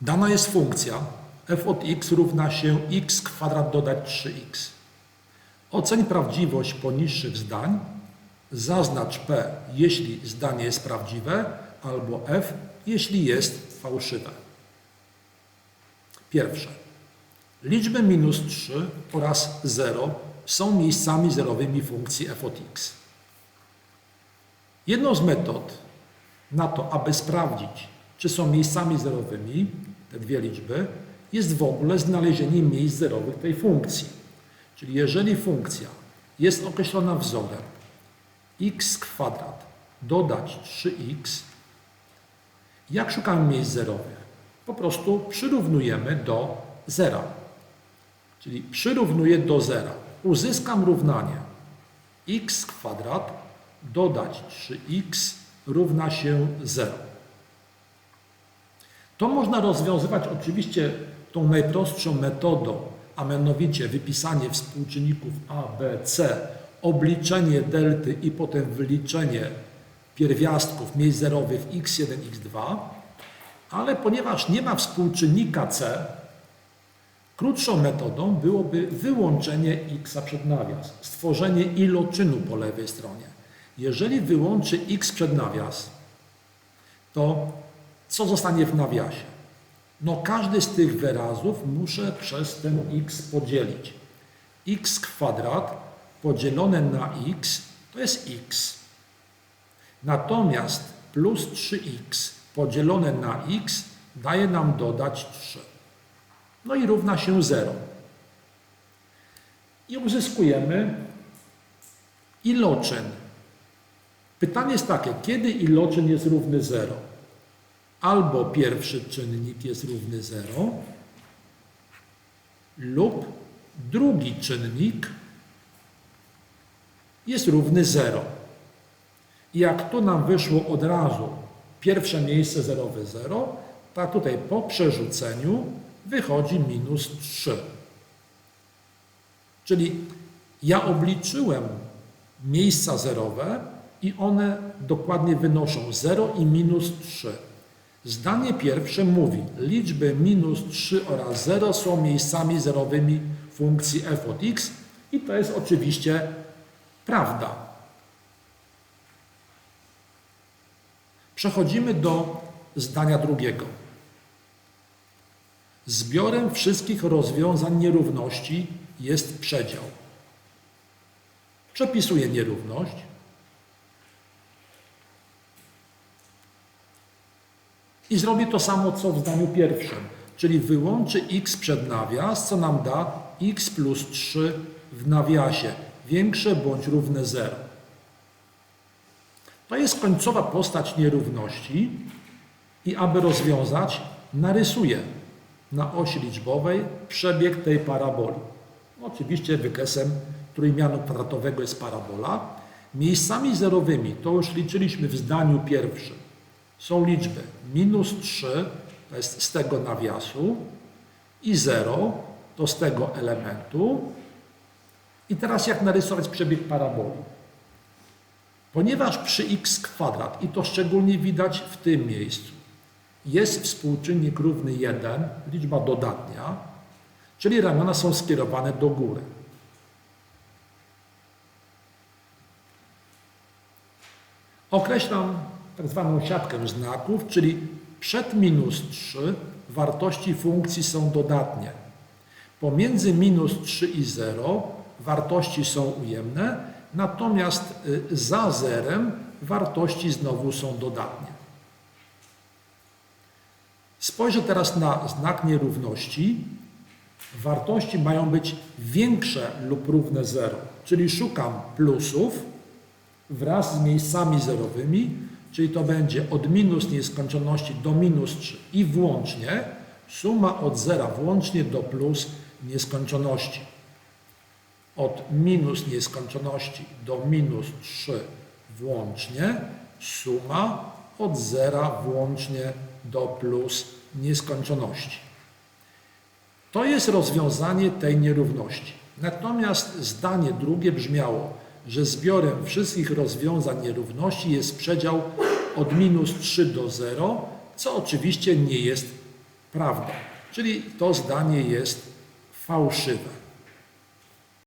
Dana jest funkcja f od x równa się x kwadrat dodać 3x. Oceń prawdziwość poniższych zdań. Zaznacz p, jeśli zdanie jest prawdziwe, albo f, jeśli jest fałszywe. Pierwsze. Liczby minus 3 oraz 0 są miejscami zerowymi funkcji f od x. Jedną z metod na to, aby sprawdzić, czy są miejscami zerowymi, te dwie liczby, jest w ogóle znalezienie miejsc zerowych tej funkcji. Czyli jeżeli funkcja jest określona wzorem x kwadrat dodać 3x, jak szukamy miejsc zerowych? Po prostu przyrównujemy do zera. Czyli przyrównuję do zera. Uzyskam równanie x kwadrat dodać 3x równa się 0. To można rozwiązywać oczywiście tą najprostszą metodą, a mianowicie wypisanie współczynników a, b, c, obliczenie delty i potem wyliczenie pierwiastków miejsc zerowych x1, x2, ale ponieważ nie ma współczynnika c, krótszą metodą byłoby wyłączenie x przed nawias, stworzenie iloczynu po lewej stronie. Jeżeli wyłączy x przed nawias, to co zostanie w nawiasie? No każdy z tych wyrazów muszę przez ten x podzielić. x kwadrat podzielone na x to jest x. Natomiast plus 3x podzielone na x daje nam dodać 3. No i równa się 0. I uzyskujemy iloczyn. Pytanie jest takie, kiedy iloczyn jest równy 0? Albo pierwszy czynnik jest równy 0, lub drugi czynnik jest równy 0. I jak tu nam wyszło od razu pierwsze miejsce zerowe 0, tak tutaj po przerzuceniu wychodzi minus 3. Czyli ja obliczyłem miejsca zerowe i one dokładnie wynoszą 0 i minus 3. Zdanie pierwsze mówi, liczby minus 3 oraz 0 są miejscami zerowymi funkcji f od x i to jest oczywiście prawda. Przechodzimy do zdania drugiego. Zbiorem wszystkich rozwiązań nierówności jest przedział. Przepisuję nierówność. I zrobię to samo, co w zdaniu pierwszym, czyli wyłączę x przed nawias, co nam da x plus 3 w nawiasie, większe bądź równe 0. To jest końcowa postać nierówności i aby rozwiązać, narysuję na osi liczbowej przebieg tej paraboli. Oczywiście wykresem trójmianu kwadratowego jest parabola. Miejscami zerowymi, to już liczyliśmy w zdaniu pierwszym, są liczby minus 3, to jest z tego nawiasu, i 0, to z tego elementu. I teraz jak narysować przebieg paraboli? Ponieważ przy x kwadrat, i to szczególnie widać w tym miejscu, jest współczynnik równy 1, liczba dodatnia, czyli ramiona są skierowane do góry. Określam tak zwaną siatkę znaków, czyli przed minus 3 wartości funkcji są dodatnie. Pomiędzy minus 3 i 0 wartości są ujemne, natomiast y, za zerem wartości znowu są dodatnie. Spojrzę teraz na znak nierówności. Wartości mają być większe lub równe 0, czyli szukam plusów wraz z miejscami zerowymi, czyli to będzie od minus nieskończoności do minus 3 i włącznie suma od zera włącznie do plus nieskończoności. Od minus nieskończoności do minus 3 włącznie suma od zera włącznie do plus nieskończoności. To jest rozwiązanie tej nierówności. Natomiast zdanie drugie brzmiało, że zbiorem wszystkich rozwiązań nierówności jest przedział od minus 3 do 0, co oczywiście nie jest prawdą. Czyli to zdanie jest fałszywe.